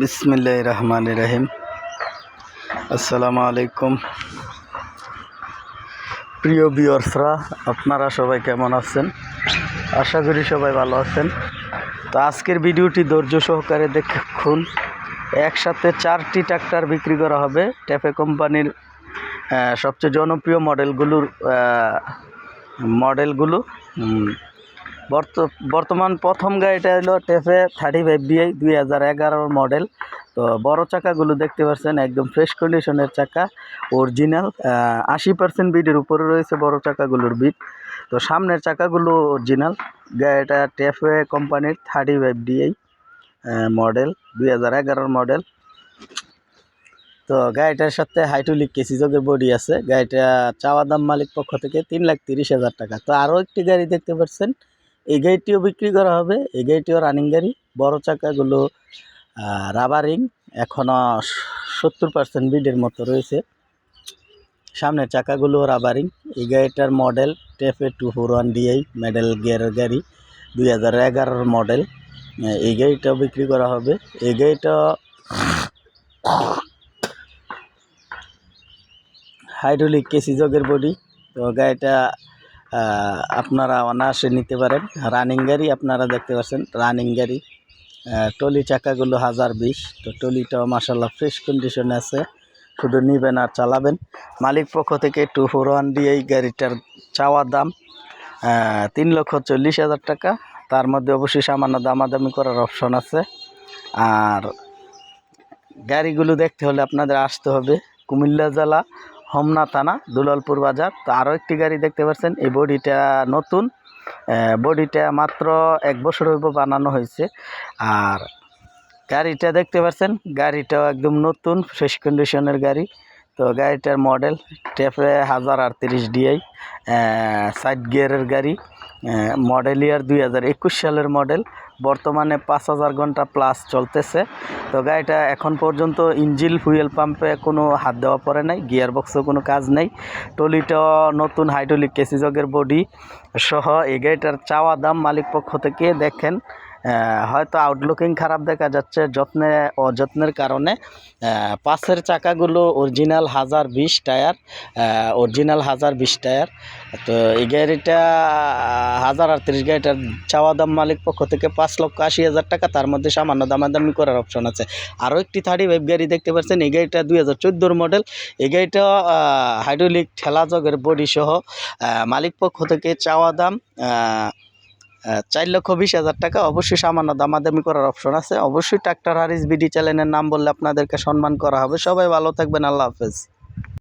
বিসমিল্লাহ রহমান রহিম আসসালামু আলাইকুম প্রিয় বিয়র্সরা আপনারা সবাই কেমন আছেন? আশা করি সবাই ভালো আছেন। তো আজকের ভিডিওটি ধৈর্য সহকারে দেখুন। একসাথে চারটি ট্রাক্টর বিক্রি করা হবে। ট্যাফে কোম্পানির সবচেয়ে জনপ্রিয় মডেলগুলোর মডেলগুলো বর্তমান প্রথম গাড়িটা হলো টেফে থার্টি ফাইভ বিআই দুই হাজার এগারোর মডেল তো বড় চাকাগুলো দেখতে পাচ্ছেন, একদম ফ্রেশ কন্ডিশনের চাকা অরিজিনাল আশি পার্সেন্ট বিটের উপরে রয়েছে বড় চাকাগুলোর বিট। তো সামনের চাকাগুলো অরিজিনাল গাড়িটা টেফে কোম্পানির থার্টি ফাইভ ডিআই মডেল দুই হাজার এগারোর মডেল তো গাড়িটার সাথে হাইটুলিক কেসি যোগের বডি আছে। গাড়িটা চাওয়া দাম মালিক পক্ষ থেকে তিন লাখ তিরিশ হাজার টাকা। তো আরও একটি গাড়ি দেখতে পাচ্ছেন এই গাড়িটিও বিক্রি করা হবে। এই গাড়িটিও রানিং গাড়ি। বড় চাকাগুলো রাবারিং এখনও সত্তর পার্সেন্ট বিডের মতো রয়েছে। সামনের চাকাগুলো রাবারিং এই গাড়িটার model TAFE two four one DI model গিয়ারের গাড়ি, দুই হাজার এগারোর মডেল এই গাড়িটাও বিক্রি করা হবে। এই গাড়িটা হাইড্রোলিক কেসি জগের বডি তো গাড়িটা আপনারা অনায়াসে নিতে পারেন। রানিং গাড়ি আপনারা দেখতে পাচ্ছেন, রানিং গাড়ি। টলি চাকাগুলো হাজার বিশ। তো টলিটাও মাসাল্লাহ ফ্রেশ কন্ডিশনে আছে। শুধু নিবেন আর চালাবেন। মালিক পক্ষ থেকে টু ফোর ওয়ান ডি এই গাড়িটার চাওয়া দাম তিন লক্ষ চল্লিশ হাজার টাকা। তার মধ্যে অবশ্যই সামান্য দামাদামি করার অপশন আছে। আর গাড়িগুলো দেখতে হলে আপনাদের আসতে হবে। কুমিল্লা জেলা হোমনা থানা, দুলালপুর বাজার। তো আরও একটি গাড়ি দেখতে পাচ্ছেন, এই বডিটা নতুন। বডিটা মাত্র এক বছর হইব বানানো হয়েছে। আর গাড়িটা দেখতে পাচ্ছেন, গাড়িটাও একদম নতুন, ফ্রেশ কন্ডিশনের গাড়ি। তো গাড়িটার মডেল টেপে হাজার আটত্রিশ ডিআই সাইড গিয়ারের গাড়ি মডেল ইয়ার দুই হাজার একুশ সালের মডেল বর্তমানে পাঁচ হাজার ঘণ্টা প্লাস চলতেছে। তো গাড়িটা এখন পর্যন্ত ইঞ্জিল ফুয়েল পাম্পে কোনো হাত দেওয়া পড়ে নাই গিয়ার বক্সও কোনো কাজ নেই। টলিটাও নতুন হাইড্রোলিক কেসিজগের বডি সহ এই গাড়িটার চাওয়া দাম মালিক পক্ষ থেকে দেখেন। হয়তো আউটলুকিং খারাপ দেখা যাচ্ছে, যত্নে, অযত্নের কারণে পাশের চাকাগুলো অরিজিনাল হাজার বিশ টায়ার অরিজিনাল হাজার বিশ টায়ার। তো এই গাড়িটা হাজার আটত্রিশ গাড়িটার চাওয়া দাম মালিক পক্ষ থেকে পাঁচ লক্ষ আশি হাজার টাকা, তার মধ্যে সামান্য দামাদামি করার অপশন আছে। আরও একটি থার্টি ফাইভ গাড়ি দেখতে পাচ্ছেন, এই গাড়িটা দুই হাজার চোদ্দোর মডেল এই গাড়িটা হাইড্রোলিক ঠেলা জগের বডি সহ মালিক পক্ষ থেকে চাওয়া দাম চার লক্ষ বিশ হাজার টাকা, অবশ্যই সামান্য দামাদামি করার অপশন আছে। অবশ্যই ট্রাক্টর হারিস বিডি চ্যানেলের নাম বললে আপনাদেরকে সম্মান করা হবে। সবাই ভালো থাকবেন, আল্লাহ হাফেজ।